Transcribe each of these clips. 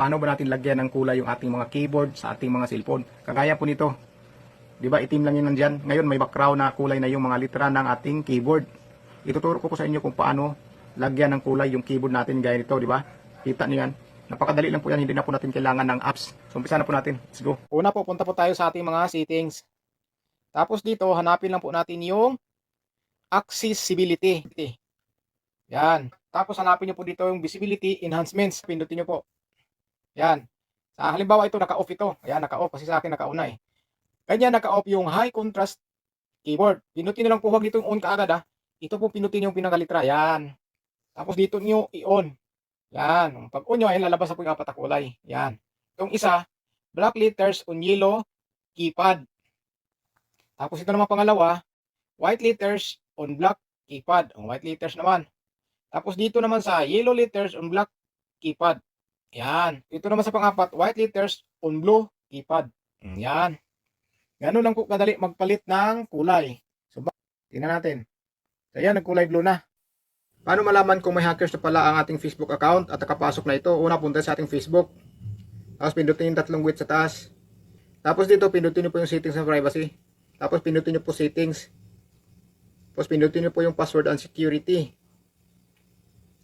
paano ba natin lagyan ng kulay yung ating mga keyboard sa ating mga cellphone. Kagaya po nito. 'Di ba? Itim lang 'yun nandiyan. Ngayon may background na kulay na yung mga litera ng ating keyboard. Ituturo ko po sa inyo kung paano lagyan ng kulay yung keyboard natin gaya nito, 'di ba? Kita niyo 'yan. Napakadali lang po yan, hindi na po natin kailangan ng apps. So, umpisa na po natin. Let's go. Una po, punta po tayo sa ating mga settings. Tapos dito, hanapin lang po natin yung accessibility. Yan. Tapos hanapin nyo po dito yung visibility enhancements. Pindutin nyo po. Yan. Sa halimbawa ito, naka-off ito. Ayan, naka-off kasi sa akin naka-una eh. Ganyan, naka-off yung high contrast keyboard. Pindutin nyo lang po, huwag dito on kaagad ah. Ito po pinutin yung pinakalitra. Yan. Tapos dito nyo i-on. Yan. Pag on nyo, ay lalabas na po yung apat na kulay. Yan. Itong isa, black letters on yellow keypad. Tapos ito naman pangalawa, white letters on black keypad. Ang white letters naman. Tapos dito naman sa yellow letters on black keypad. Yan. Ito naman sa pangapat, white letters on blue keypad. Yan. Ganun lang po kadali magpalit ng kulay. So, tingnan natin. So, yan, nagkulay blue na. Paano malaman kung may hackers na pala ang ating Facebook account at nakapasok na ito? Una, punta sa ating Facebook. Tapos pindutin yung tatlong width sa taas. Tapos dito, pindutin nyo po yung settings ng privacy. Tapos pindutin nyo po settings. Tapos pindutin nyo po yung password and security.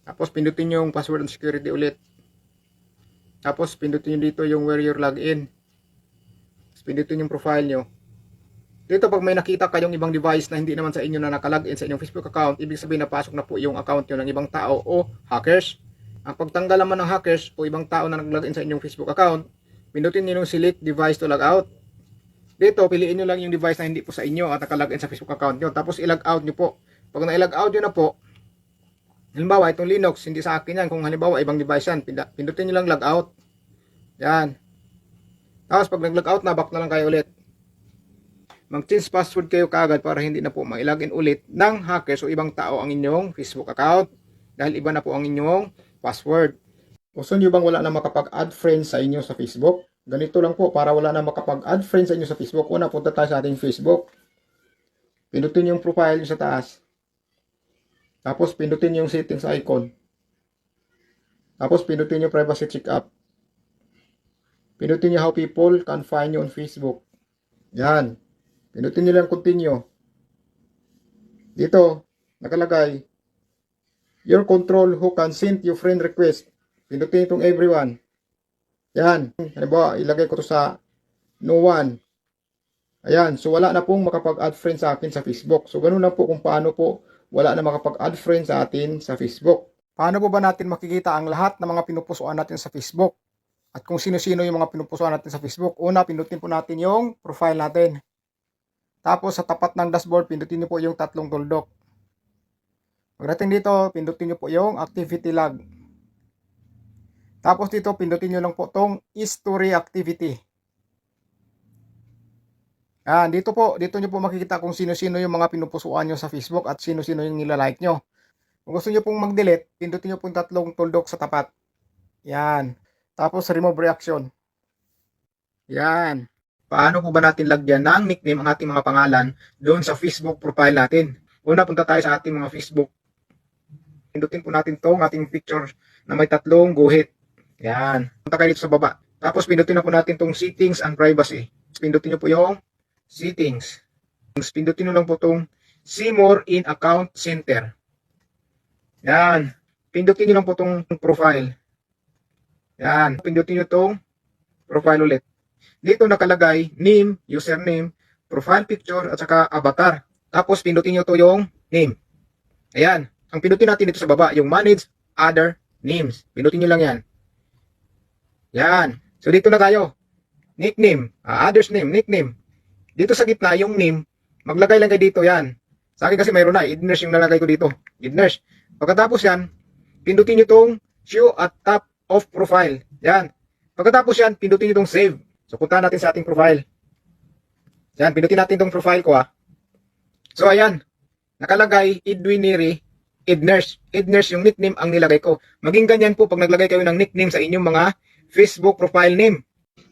Tapos pindutin nyo yung password and security ulit. Tapos pindutin nyo dito yung where you're login. Tapos pindutin yung profile nyo. Dito pag may nakita kayong ibang device na hindi naman sa inyo na nakalagin sa inyong Facebook account, ibig sabihin napasok na po yung account nyo ng ibang tao o hackers. Ang pagtanggal naman ng hackers o ibang tao na nag-login sa inyong Facebook account, pindutin nyo yung select device to log out. Dito, piliin nyo lang yung device na hindi po sa inyo at nakalagin sa Facebook account nyo. Tapos i-log out nyo po. Pag na-log out nyo na po, halimbawa itong Linux, hindi sa akin yan. Kung halimbawa ibang device yan, pindutin nyo lang log out. Yan. Tapos pag nag-log out na, back na lang kayo ulit mag-change password kayo kagad para hindi na po mailagin ulit ng hackers o ibang tao ang inyong Facebook account dahil iba na po ang inyong password. Gusto nyo bang wala na makapag-add friends sa inyo sa Facebook? Ganito lang po, para wala na makapag-add friends sa inyo sa Facebook, una punta tayo sa ating Facebook. Pindutin yung profile nyo sa taas. Tapos pindutin yung settings icon. Tapos pindutin yung privacy check up. Pindutin nyo how people can find you on Facebook. Yan. Pinutin nyo lang continue. Dito, nakalagay, your control who can send you friend request. Pinutin itong everyone. Yan. Halimbawa, ilagay ko to sa no one. Ayan. So, wala na pong makapag-add friend sa akin sa Facebook. So, ganun lang po kung paano po wala na makapag-add friend sa atin sa Facebook. Paano po ba natin makikita ang lahat ng mga pinupusuan natin sa Facebook? At kung sino-sino yung mga pinupusuan natin sa Facebook, una, pinutin po natin yung profile natin. Tapos sa tapat ng dashboard, pindutin niyo po yung tatlong tuldok. Pagdating dito, pindutin niyo po yung activity log. Tapos dito, pindutin niyo lang po tong history activity. Yan, dito po, dito niyo po makikita kung sino-sino yung mga pinupusuan niyo sa Facebook at sino-sino yung nilalike niyo. Kung gusto niyo pong mag-delete, pindutin niyo po yung tatlong tuldok sa tapat. Yan. Tapos remove reaction. Yan. Paano po ba natin lagyan ng nickname ang ating mga pangalan doon sa Facebook profile natin? Una, punta tayo sa ating mga Facebook. Pindutin po natin tong ating picture na may tatlong guhit. Yan. Punta kayo dito sa baba. Tapos pindutin na po natin tong settings and privacy. Pindutin nyo po yung settings. Pindutin nyo lang po tong see more in account center. Yan. Pindutin nyo lang po tong profile. Yan. Pindutin nyo tong profile ulit. Dito nakalagay name, username, profile picture, at saka avatar. Tapos pindutin nyo to yung name. Ayan. Ang pindutin natin dito sa baba, yung manage other names. Pindutin nyo lang yan. Yan. So dito na tayo. Nickname, ah, others name, nickname. Dito sa gitna, yung name, maglagay lang kayo dito yan. Sa akin kasi mayroon na, idnurse yung nalagay ko dito. Idnurse. Pagkatapos yan, pindutin nyo tong show at top of profile. Yan. Pagkatapos yan, pindutin nyo tong save. So, punta natin sa ating profile. Yan, pindutin natin tong profile ko ah. So, ayan. Nakalagay, Edwin Neri. Ednurse yung nickname ang nilagay ko. Maging ganyan po pag naglagay kayo ng nickname sa inyong mga Facebook profile name.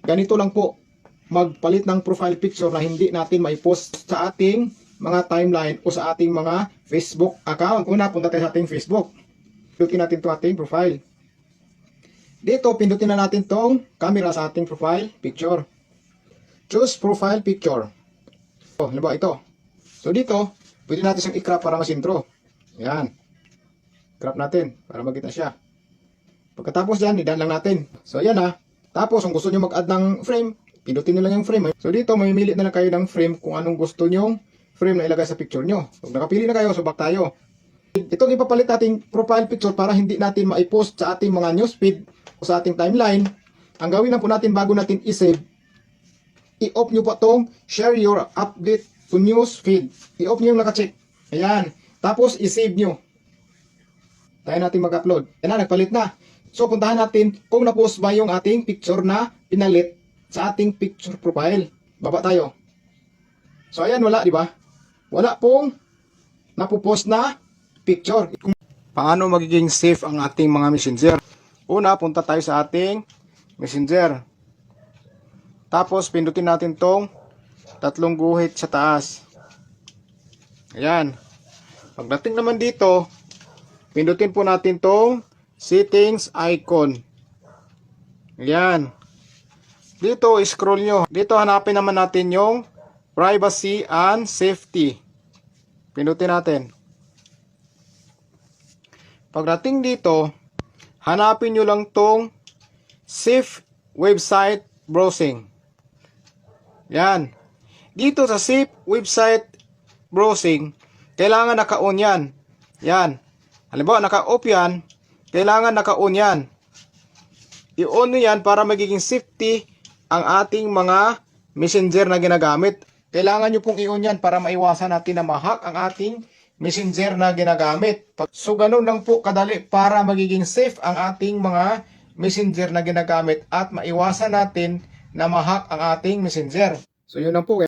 Ganito lang po. Magpalit ng profile picture na hindi natin maipost sa ating mga timeline o sa ating mga Facebook account. Una, punta tayo sa ating Facebook. Pindutin natin to ating profile. Dito, pindutin na natin tong camera sa ating profile picture. Choose profile picture. Oh, halimbawa ito. So dito, pwede natin siyang i-crop para mas intro. Yan. Crop natin para magkita siya. Pagkatapos dyan, idan lang natin. So ayan ha. Tapos kung gusto nyo mag-add ng frame, pindutin nyo lang yung frame. So dito, mamimili na lang kayo ng frame kung anong gusto nyo frame na ilagay sa picture nyo. Pag nakapili na kayo, subak tayo. Itong ipapalit nating profile picture para hindi natin maipost sa ating mga newsfeed o sa ating timeline. Ang gawin lang po natin bago natin i-save, i-off nyo po itong share your update to news feed. I-off nyo yung nakacheck. Ayan. Tapos i-save nyo. Tayo natin mag-upload. Ayan na, nagpalit na. So puntahan natin kung na-post ba yung ating picture na pinalit sa ating picture profile. Baba tayo. So ayan, wala, di ba? Wala pong napopost na picture. Paano magiging safe ang ating mga messenger? Una, punta tayo sa ating messenger. Tapos, pindutin natin tong tatlong guhit sa taas. Ayan. Pagdating naman dito, pindutin po natin tong settings icon. Ayan. Dito, scroll nyo. Dito, hanapin naman natin yung privacy and safety. Pindutin natin. Pagdating dito, hanapin nyo lang tong safe website browsing. Yan. Dito sa safe website browsing, kailangan naka-on yan. Yan. Halimbawa, naka-off yan, kailangan naka-on yan. I-on nyo yan para magiging safety ang ating mga messenger na ginagamit. Kailangan nyo pong i-on yan para maiwasan natin na ma-hack ang ating messenger na ginagamit. So, ganun lang po kadali para magiging safe ang ating mga messenger na ginagamit at maiwasan natin na ma-hack ang ating messenger. So, yun lang po.